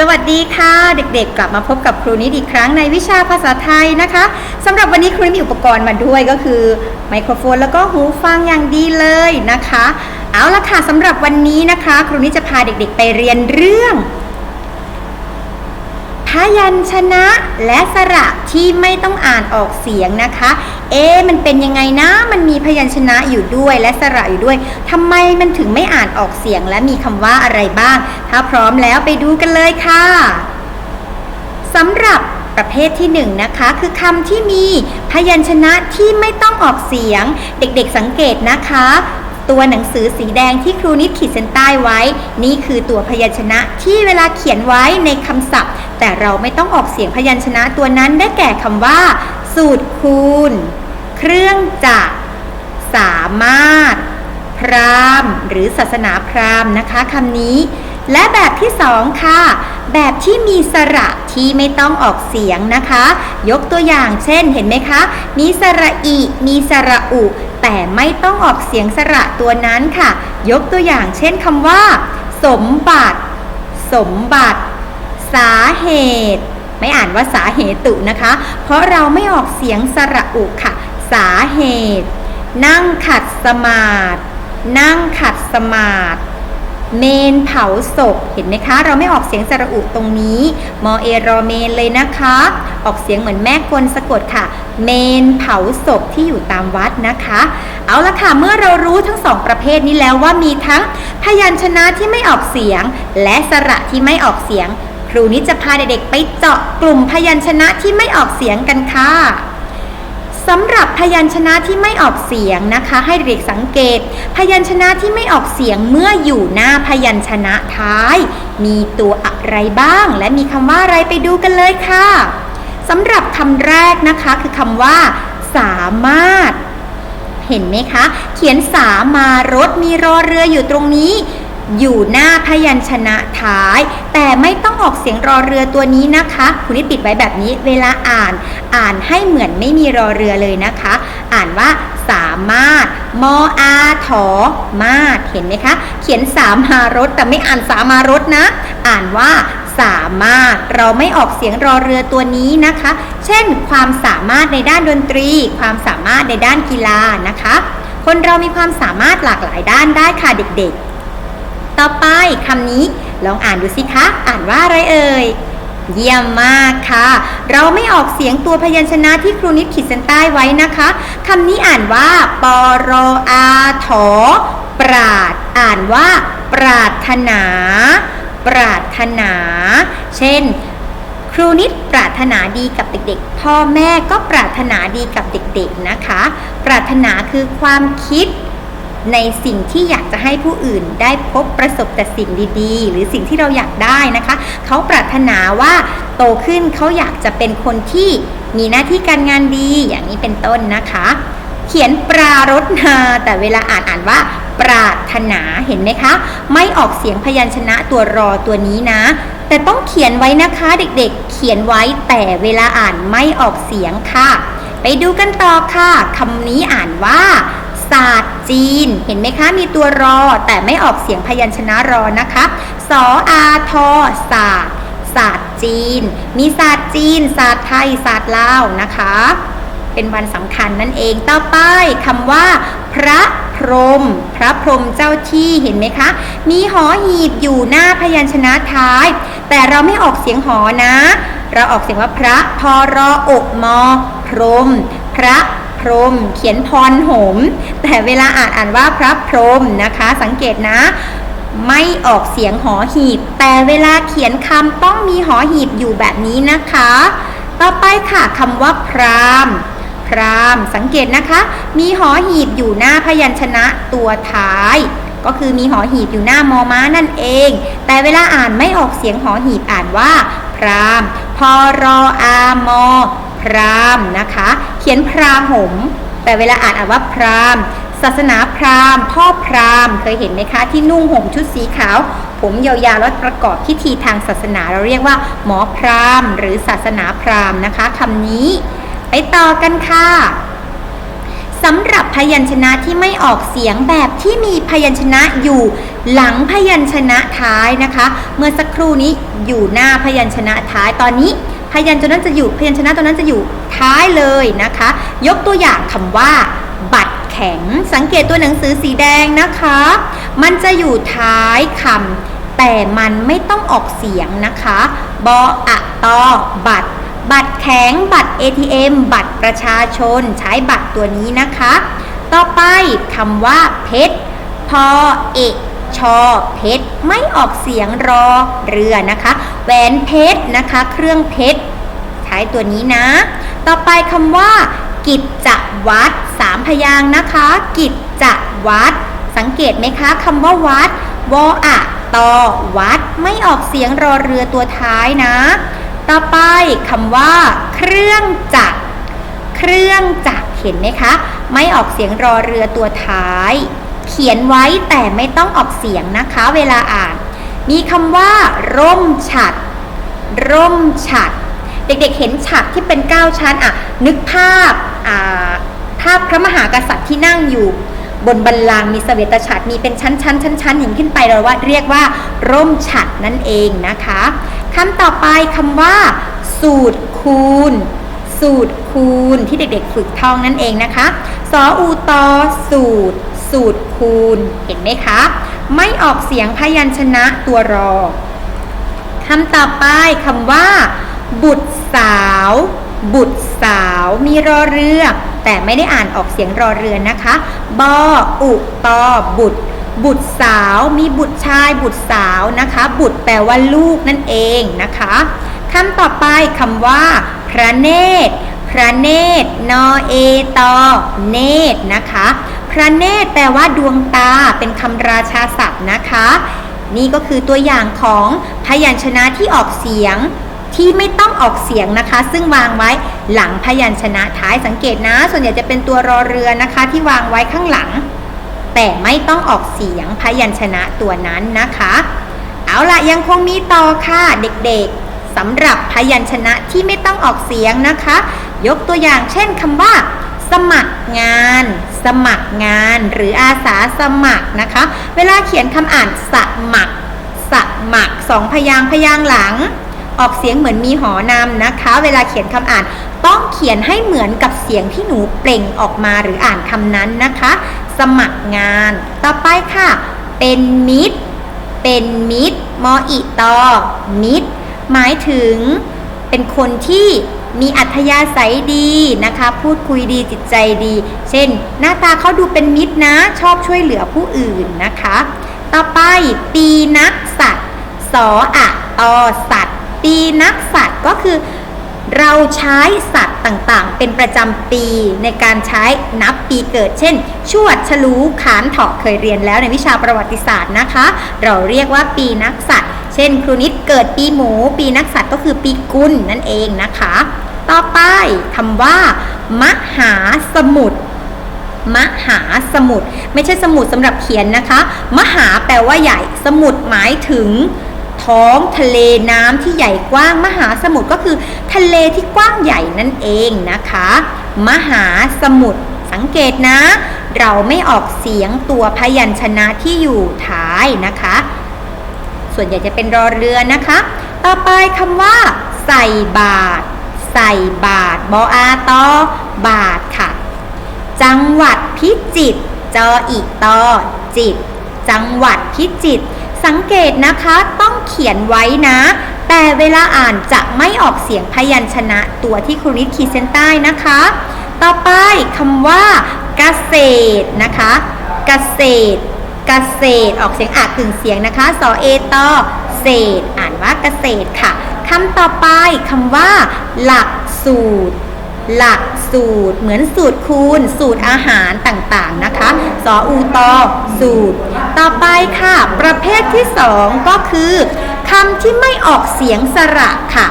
สวัสดีค่ะ เด็กๆ กลับมาพบกับครูนิดอีกครั้งในวิชาภาษาไทยนะคะสำหรับวันนี้ครูนิดมีอุปกรณ์มาด้วยก็คือไมโครโฟนแล้วก็หูฟังอย่างดีเลยนะคะ เอาละค่ะสำหรับวันนี้นะคะ ครูนิดจะพาเด็กๆ ไปเรียนเรื่อง พยัญชนะและสระที่ไม่ต้องอ่านออกเสียงนะคะ เอ๊ะมันเป็นยังไงนะ มันมีพยัญชนะอยู่ด้วยและสระอยู่ด้วยทำไมมันถึงไม่อ่านออกเสียงและมีคำว่าอะไรบ้าง ถ้าพร้อมแล้วไปดูกันเลยค่ะสำหรับประเภทที่หนึ่งนะคะคือคำที่มีพยัญชนะที่ไม่ต้องออกเสียง เด็กๆสังเกตนะคะ ตัวหนังสือสีแดงที่ครูนิดขีดเส้นใต้ไว้ นี่คือตัวพยัญชนะที่เวลาเขียนไว้ในคำศัพท์ แต่เราไม่ต้องออกเสียงพยัญชนะตัวนั้นได้แก่คำว่า สูตรคูณ เครื่องจักรสามารถ พราหมณ์ หรือศาสนาพราหมณ์นะคะคำนี้ และแบบที่สองค่ะ แบบที่มีสระที่ไม่ต้องออกเสียงนะคะ ยกตัวอย่างเช่นเห็นไหมคะ มีสระอี มีสระอุ แต่ไม่ต้องออกเสียงสระตัวนั้นค่ะ ยกตัวอย่างเช่นคำว่า สมบัติ สมบัติ สาเหตุ ไม่อ่านว่าสาเหตุนะคะ เพราะเราไม่ออกเสียงสระอุค่ะ สาเหตุ นั่งขัดสมาธินั่งขัดสมาธิ เมนเผาศพเห็นไหมคะ เราไม่ออกเสียงสระอุตรงนี้มอเอรอเมนเลยนะคะ ออกเสียงเหมือนแม่กลสะกดค่ะ เมนเผาศพที่อยู่ตามวัดนะคะ เอาละค่ะเมื่อเรารู้ทั้งสองประเภทนี้แล้วว่ามีทั้งพยัญชนะที่ไม่ออกเสียง และสระที่ไม่ออกเสียง ครูนิดจะพาเด็กๆไปเจาะกลุ่มพยัญชนะที่ไม่ออกเสียงกันค่ะ สำหรับพยัญชนะที่ไม่ออกเสียงนะคะ ให้เด็กสังเกต พยัญชนะที่ไม่ออกเสียงเมื่ออยู่หน้าพยัญชนะท้าย มีตัวอะไรบ้าง และมีคำว่าอะไรไปดูกันเลยค่ะสำหรับคำแรกนะคะคือคำว่า สามารถ เห็นไหมคะ เขียนสามารถมีรอเรืออยู่ตรงนี้ อยู่หน้าพยัญชนะท้าย แต่ไม่ต้องออกเสียงรอเรือตัวนี้นะคะ คุณนิดปิดไว้แบบนี้เวลาอ่าน อ่านให้เหมือนไม่มีรอเรือเลยนะคะ อ่านว่าสามารถมออาถอมาดเห็นไหมคะ เขียนสามารถแต่ไม่อ่านสามารถนะ อ่านว่าสามารถเราไม่ออกเสียงรอเรือตัวนี้นะคะ เช่น ความสามารถในด้านดนตรี ความสามารถในด้านกีฬานะคะ คนเรามีความสามารถหลากหลายด้านได้ค่ะเด็กๆ ต่อไปคำนี้ลองอ่านดูสิคะ อ่านว่าอะไรเอ่ย เยี่ยมมากค่ะ เราไม่ออกเสียงตัวพยัญชนะที่ครูนิดขีดเส้นใต้ไว้นะคะคำนี้อ่านว่า ปรอาถอปราด อ่านว่า ปราถนา ปราถนา เช่น ครูนิดปรารถนาดีกับเด็กๆ พ่อแม่ก็ปรารถนาดีกับเด็กๆนะคะ ปรารถนาคือความคิด ในสิ่งที่อยากจะให้ผู้อื่นได้พบประสบแต่สิ่งดีๆ หรือสิ่งที่เราอยากได้นะคะ เขาปรารถนาว่าโตขึ้นเขาอยากจะเป็นคนที่มีหน้าที่การงานดีอย่างนี้เป็นต้นนะคะ เขียนปรารถนาแต่เวลาอ่านอ่านว่าปรารถนาเห็นไหมคะ ไม่ออกเสียงพยัญชนะตัวรอตัวนี้นะ แต่ต้องเขียนไว้นะคะเด็กๆ เขียนไว้แต่เวลาอ่านไม่ออกเสียงค่ะ ไปดูกันต่อค่ะคำนี้อ่านว่า ศาสตร์จีน เห็นไหมคะ มีตัวรอ แต่ไม่ออกเสียงพยัญชนะรอนะคะ สออาทอศาสตร์ศาสตร์จีน มีศาสตร์จีน ศาสตร์ไทย ศาสตร์ลาวนะคะ เป็นวันสำคัญนั่นเอง ต่อไปคำว่า พระพรหมพระพรหมเจ้าที่เห็นไหมคะ มีหอหีบอยู่หน้าพยัญชนะท้าย แต่เราไม่ออกเสียงหอนะ เราออกเสียงว่าพระพอรออกมอพรหมพระพ พรม เขียนพรหม แต่เวลาอ่านอ่านว่าพระพรมนะคะ สังเกตนะ ไม่ออกเสียงหอหีบ แต่เวลาเขียนคำต้องมีหอหีบอยู่แบบนี้นะคะ ต่อไปค่ะคำว่าพรามพรามสังเกตนะคะ มีหอหีบอยู่หน้าพยัญชนะตัวท้าย ก็คือมีหอหีบอยู่หน้ามอม้านั่นเอง แต่เวลาอ่านไม่ออกเสียงหอหีบอ่านว่า พรามพอรออามอ ราหมณ์นะคะ เขียนพราหม แต่เวลาอ่านอ่านว่าพราหมณ์ ศาสนาพราหมณ์ พ่อพราหมณ์เคยเห็นไหมคะที่นุ่งห่มชุดสีขาว ผมยาวๆแล้วประกอบพิธีทางศาสนาเราเรียกว่า หมอพราหมณ์ หรือศาสนาพราหมณ์นะคะคำนี้ ไปต่อกันค่ะสำหรับพยัญชนะที่ไม่ออกเสียงแบบที่มีพยัญชนะอยู่หลังพยัญชนะท้ายนะคะ เมื่อสักครู่นี้อยู่หน้าพยัญชนะท้ายตอนนี้ พยัญชนะจะอยู่พยัญชนะตัวนั้นจะอยู่ท้ายเลยนะคะ ยกตัวอย่างคำว่า บัตรแข็ง สังเกตตัวหนังสือสีแดงนะคะ มันจะอยู่ท้ายคำแต่มันไม่ต้องออกเสียงนะคะ บออะตอบัตร บัตรแข็ง บัตร ATM บัตรประชาชน ใช้บัตรตัวนี้นะคะ ต่อไปคำว่าเพชรพอเอก ชอเพชรไม่ออกเสียงรอเรือนะคะ แหวนเพชรนะคะ เครื่องเพชรใช้ตัวนี้นะ ต่อไปคำว่า กิจจวัดสามพยางนะคะ กิจจวัดสังเกตไหมคะคำว่าวัดวออะตอวัดไม่ออกเสียงรอเรือตัวท้ายนะ ต่อไปคำว่า เครื่องจักร เครื่องจักรเห็นไหมคะ ไม่ออกเสียงรอเรือตัวท้าย เขียนไว้แต่ไม่ต้องออกเสียงนะคะ เวลาอ่าน มีคำว่า ร่มฉัด ร่มฉัด เด็กๆเห็นฉัดที่เป็นเก้าชั้นอะ นึกภาพอ่าภาพพระมหากษัตริย์ที่นั่งอยู่ บนบัลลังมีเสวตฉัตรมีเป็นชั้นชั้นชั้นชั้นอย่างขึ้นไปเราว่าเรียกว่า ร่มฉัดนั่นเองนะคะคำต่อไปคำว่า สูตรคูณ สูตรคูณที่เด็กๆ ฝึกท่องนั่นเองนะคะ สออูตอสูตร สูตรคูณ เห็นไหมคะ ไม่ออกเสียงพยัญชนะตัวรอคำต่อไปคำว่า บุตรสาว บุตรสาวมีรอเรือ แต่ไม่ได้อ่านออกเสียงรอเรือนะคะ บออุตอบุตร บุตรสาวมีบุตรชาย บุตรสาวนะคะ บุตรแปลว่าลูกนั่นเองนะคะคำต่อไปคำว่า พระเนตร พระเนตร นอเอตอเนตรนะคะ พระเนตรแปลว่าดวงตาเป็นคำราชาศัพท์นะคะ นี่ก็คือตัวอย่างของพยัญชนะที่ออกเสียงที่ไม่ต้องออกเสียงนะคะ ซึ่งวางไว้หลังพยัญชนะท้ายสังเกตนะ ส่วนใหญ่จะเป็นตัวรอเรือนะคะ ที่วางไว้ข้างหลัง แต่ไม่ต้องออกเสียงพยัญชนะตัวนั้นนะคะ เอาล่ะยังคงมีต่อค่ะเด็กๆสำหรับพยัญชนะที่ไม่ต้องออกเสียงนะคะ ยกตัวอย่างเช่นคำว่า สมัครงาน สมัครงานหรืออาสาสมัครนะคะ เวลาเขียนคำอ่านสมัครสมัครสองพยางพยางหลัง ออกเสียงเหมือนมีหอนำนะคะ เวลาเขียนคำอ่านต้องเขียนให้เหมือนกับเสียงที่หนูเปล่งออกมาหรืออ่านคำนั้นนะคะ สมัครงาน ต่อไปค่ะ เป็นมิตร เป็นมิตรมออีตอมิตรหมายถึงเป็นคนที่ มีอัธยาศัยดีนะคะ พูดคุยดีจิตใจดี เช่น หน้าตาเขาดูเป็นมิตรนะ ชอบช่วยเหลือผู้อื่นนะคะ ต่อไปปีนักสัตว์สออะตอสัตว์ ปีนักสัตว์ก็คือ เราใช้สัตว์ต่างๆ เป็นประจำปีในการใช้นับปีเกิด เช่น ชวดฉลูขานเถาะเคยเรียนแล้วในวิชาประวัติศาสตร์นะคะ เราเรียกว่าปีนักสัตว์ เช่น ครูนิดเกิดปีหมู ปีนักสัตว์ก็คือปีกุลนั่นเองนะคะ ต่อไปคำว่า มหาสมุทรมหาสมุทรไม่ใช่สมุทรสำหรับเขียนนะคะ มหาแปลว่าใหญ่ สมุทรหมายถึง ท้องทะเลน้ำที่ใหญ่กว้าง มหาสมุทรก็คือ ทะเลที่กว้างใหญ่นั่นเองนะคะ มหาสมุทรสังเกตนะ เราไม่ออกเสียงตัวพยัญชนะที่อยู่ท้ายนะคะ ส่วนใหญ่จะเป็นรอเรือนะคะ ต่อไปคำว่า ใส่บาตร ใส่บาตรบออาตอบาตรค่ะ จังหวัดพิจิตรจออีกตอจิต จังหวัดพิจิตรสังเกตนะคะต้องเขียนไว้นะ แต่เวลาอ่านจะไม่ออกเสียงพยัญชนะตัวที่ครูนิดขีดเส้นใต้นะคะ ต่อไปคำว่าเกษตรนะคะเกษตรเกษตรออกเสียงอาจกึ่งเสียงนะคะสอเอตอเศษ อ่านว่าเกษตรค่ะ คำต่อไปคำว่า หลักสูตร หลักสูตร เหมือนสูตรคูณ สูตรอาหารต่างๆนะคะสออูตอสูตร ต่อไปค่ะ ประเภทที่สองก็คือคำที่ไม่ออกเสียงสระค่ะ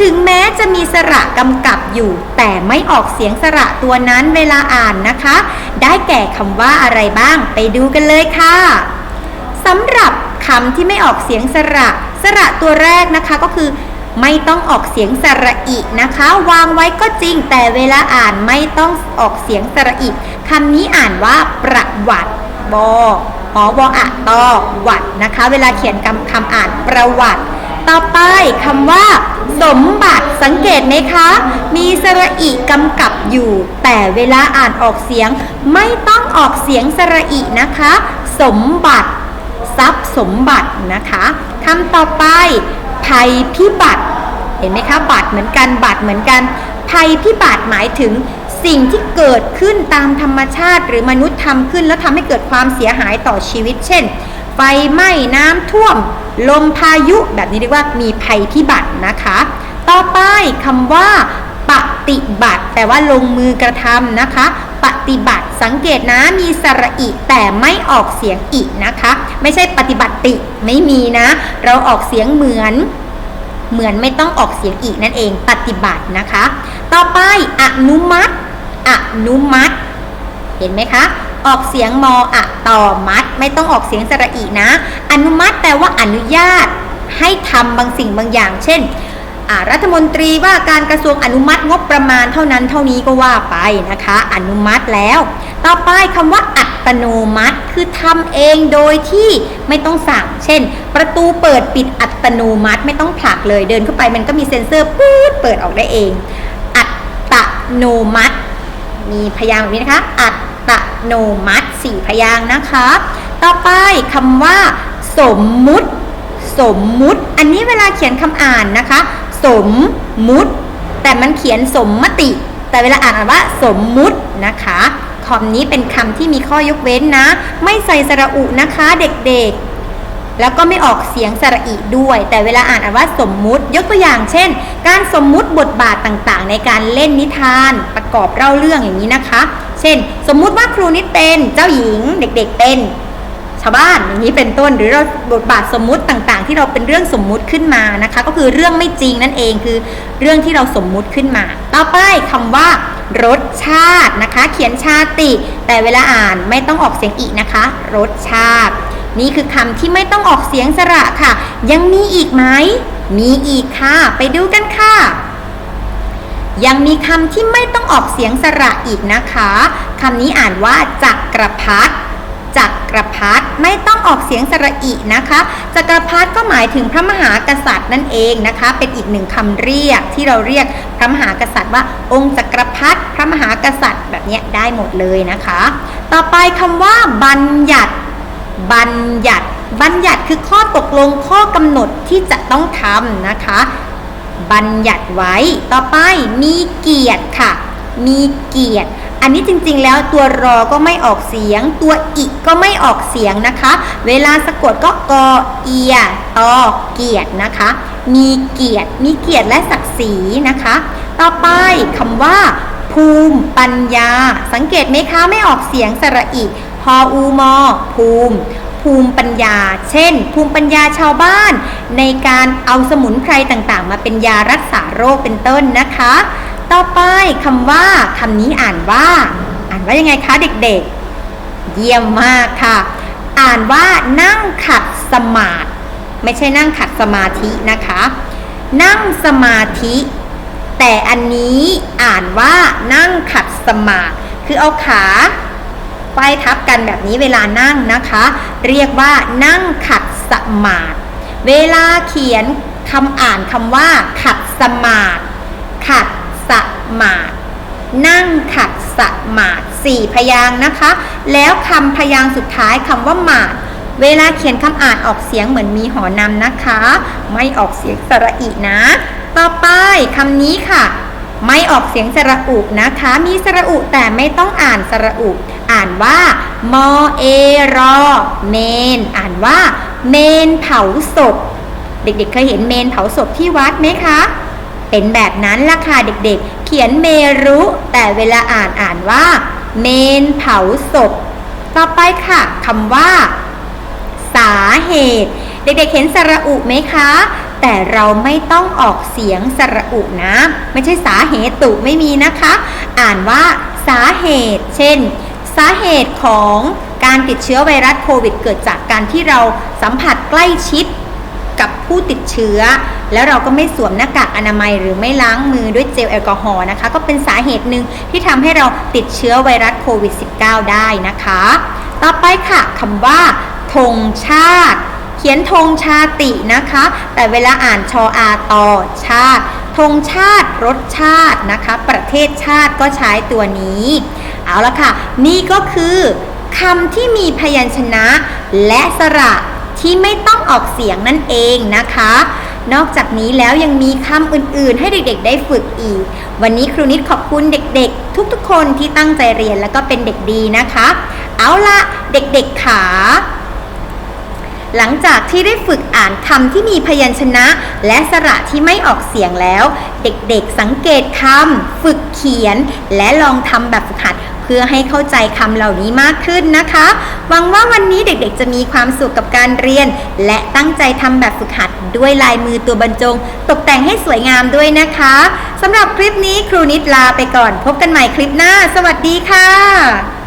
ถึงแม้จะมีสระกำกับอยู่ แต่ไม่ออกเสียงสระตัวนั้นเวลาอ่านนะคะ ได้แก่คำว่าอะไรบ้างไปดูกันเลยค่ะสำหรับคำที่ไม่ออกเสียงสระ สระตัวแรกนะคะก็คือ ไม่ต้องออกเสียงสระอินะคะ วางไว้ก็จริง แต่เวลาอ่านไม่ต้องออกเสียงสระอิคำนี้อ่านว่าประวัติบอหอวออะตอวัดนะคะ เวลาเขียนคำคำอ่านประวัติ ต่อไปคำว่า สมบัติสังเกตไหมคะ มีสระอิกำกับอยู่ แต่เวลาอ่านออกเสียง ไม่ต้องออกเสียงสระอินะคะ สมบัติทรัพย์สมบัตินะคะคำต่อไป ภัยพิบัติเห็นไหมคะบัตรเหมือนกันบัตรเหมือนกัน ภัยพิบัติหมายถึงสิ่งที่เกิดขึ้นตามธรรมชาติหรือมนุษย์ทำขึ้นแล้วทำให้เกิดความเสียหายต่อชีวิต เช่น ไฟไหม้น้ำท่วม ลมพายุแบบนี้เรียกว่ามีภัยพิบัตินะคะ ต่อไปคำว่าปฏิบัติแต่ว่าลงมือกระทำนะคะ ปฏิบัติ สังเกตนะมีสระอิแต่ไม่ออกเสียงอินะคะ ไม่ใช่ปฏิบัติไม่มีนะ เราออกเสียงเหมือน เหมือนไม่ต้องออกเสียงอีกนั่นเองปฏิบัตินะคะ ต่อไปอนุมัติอนุมัติ เห็นไหมคะออกเสียงมออะต่อมัด ไม่ต้องออกเสียงสระอีนะ อนุมัติแปลว่าอนุญาต ให้ทำบางสิ่งบางอย่าง เช่น รัฐมนตรีว่าการกระทรวงอนุมัติงบประมาณเท่านั้นเท่านี้ก็ว่าไปนะคะ อนุมัติแล้ว ต่อไปคำว่าอัตโนมัติคือทำเองโดยที่ไม่ต้องสั่ง เช่น ประตูเปิดปิดอัตโนมัติไม่ต้องผลักเลยเดินเข้าไปมันก็มีเซ็นเซอร์ปื๊ดเปิดออกได้เอง อัตโนมัติ มีพยางค์แบบนี้นะคะ อัตโนมัติสี่พยางค์นะคะ ต่อไปคำว่า สมมุติ สมมุติ อันนี้เวลาเขียนคำอ่านนะคะ สมมุติ แต่มันเขียนสมมติ แต่เวลาอ่านอ่านว่าสมมุตินะคะคำนี้เป็นคำที่มีข้อยกเว้นนะ ไม่ใส่สระอุนะคะเด็กๆ แล้วก็ไม่ออกเสียงสระอีด้วย แต่เวลาอ่านอ่านว่าสมมุติยกตัวอย่างเช่น การสมมุติบทบาทต่างๆ ในการเล่นนิทานประกอบเล่าเรื่องอย่างนี้นะคะ เช่น สมมุติว่าครูนิดเป็นเจ้าหญิงเด็กๆเป็น ชาวบ้านอย่างนี้เป็นต้นหรือเราบทบาทสมมุติต่างๆ ที่เราเป็นเรื่องสมมุติขึ้นมานะคะ ก็คือเรื่องไม่จริงนั่นเองคือเรื่องที่เราสมมุติขึ้นมา ต่อไปคำว่ารสชาตินะคะ เขียนชาติ แต่เวลาอ่านไม่ต้องออกเสียงอีนะคะ รสชาติ นี่คือคำที่ไม่ต้องออกเสียงสระค่ะ ยังมีอีกไหมมีอีกค่ะ ไปดูกันค่ะ ยังมีคำที่ไม่ต้องออกเสียงสระอีกนะคะคำนี้อ่านว่าจักรพรรดิ จักรพรรดิไม่ต้องออกเสียงสระอีนะคะ จักรพรรดิก็หมายถึงพระมหากษัตริย์นั่นเองนะคะ เป็นอีกหนึ่งคำเรียกที่เราเรียกพระมหากษัตริย์ว่าองค์จักรพรรดิพระมหากษัตริย์แบบนี้ได้หมดเลยนะคะ ต่อไปคำว่าบัญญัติบัญญัติ บัญญัติคือข้อตกลงข้อกำหนดที่จะต้องทำนะคะ บัญญัติไว้ต่อไปมีเกียรติค่ะ มีเกียรติ อันนี้จริงๆ แล้วตัวรอก็ไม่ออกเสียง ตัวอิก็ไม่ออกเสียงนะคะ เวลาสะกดก็กอเอียตอเกียรตินะคะ มีเกียรติมีเกียรติและศักดิ์ศรีนะคะ ต่อไปคำว่า ภูมิปัญญา สังเกตไหมคะไม่ออกเสียงสระอิพออูมอภูมิภูมิปัญญา เช่น ภูมิปัญญาชาวบ้าน ในการเอาสมุนไพรต่างๆ มาเป็นยารักษาโรคเป็นต้นนะคะ ต่อไปคำว่าคำนี้อ่านว่า อ่านว่ายังไงคะเด็กๆ เยี่ยมมากค่ะ อ่านว่านั่งขัดสมาธิไม่ใช่นั่งขัดสมาธินะคะ นั่งสมาธิ แต่อันนี้อ่านว่านั่งขัดสมาธิคือเอาขาป้ายทับกันแบบนี้เวลานั่งนะคะ เรียกว่านั่งขัดสมาธิเวลาเขียนคำอ่านคำว่า ขัดสมาธิขัด สมาธินั่งขัดสมาธิสี่พยางนะคะ แล้วคำพยางสุดท้ายคำว่าหมาดเวลาเขียนคำอ่านออกเสียงเหมือนมีหอนำนะคะ ไม่ออกเสียงสระอีนะ ต่อไปคำนี้ค่ะ ไม่ออกเสียงสระอุนะคะ มีสระอุแต่ไม่ต้องอ่านสระอุอ่านว่ามอเอรอเมน อ่านว่า เมนเผาศพ เด็กๆเคยเห็นเมนเผาศพที่วัดไหมคะ เป็นแบบนั้นล่ะค่ะเด็กๆ เขียนเมรุ แต่เวลาอ่านอ่านว่า เมนเผาศพ ต่อไปค่ะคำว่า สาเหตุ เด็กๆ เห็นสระอุไหมคะ แต่เราไม่ต้องออกเสียงสระอุนะ ไม่ใช่สาเหตุไม่มีนะคะ อ่านว่า สาเหตุ เช่น สาเหตุของการติดเชื้อไวรัสโควิด เกิดจากการที่เราสัมผัสใกล้ชิด กับผู้ติดเชื้อ แล้วเราก็ไม่สวมหน้ากากอนามัยหรือไม่ล้างมือด้วยเจลแอลกอฮอล์นะคะ ก็เป็นสาเหตุหนึ่งที่ทำให้เราติดเชื้อไวรัสโควิด -19 ได้นะคะ ต่อไปค่ะคำว่าธงชาติ เขียนธงชาตินะคะ แต่เวลาอ่านชออาตอชาติธงชาติรสชาตินะคะ ประเทศชาติก็ใช้ตัวนี้ เอาละค่ะ นี่ก็คือคำที่มีพยัญชนะและสระ ที่ไม่ต้องออกเสียงนั่นเองนะคะ นอกจากนี้แล้วยังมีคำอื่นๆ ให้เด็กๆ ได้ฝึกอีก วันนี้ครูนิดขอบคุณเด็กๆ ทุกๆ คนที่ตั้งใจเรียนแล้วก็เป็นเด็กดีนะคะ เอาละเด็กๆขาหลังจากที่ได้ฝึกอ่านคำที่มีพยัญชนะ และสระที่ไม่ออกเสียงแล้ว เด็กๆสังเกตคำฝึกเขียน และลองทำแบบฝึกหัด พื่อให้เข้าใจคำเหล่านี้มากขึ้นนะคะ หวังว่าวันนี้เด็กๆ จะมีความสุขกับการเรียน และตั้งใจทำแบบฝึกหัดด้วยลายมือตัวบรรจง ตกแต่งให้สวยงามด้วยนะคะสำหรับคลิปนี้ครูนิดลาไปก่อน พบกันใหม่คลิปหน้า สวัสดีค่ะ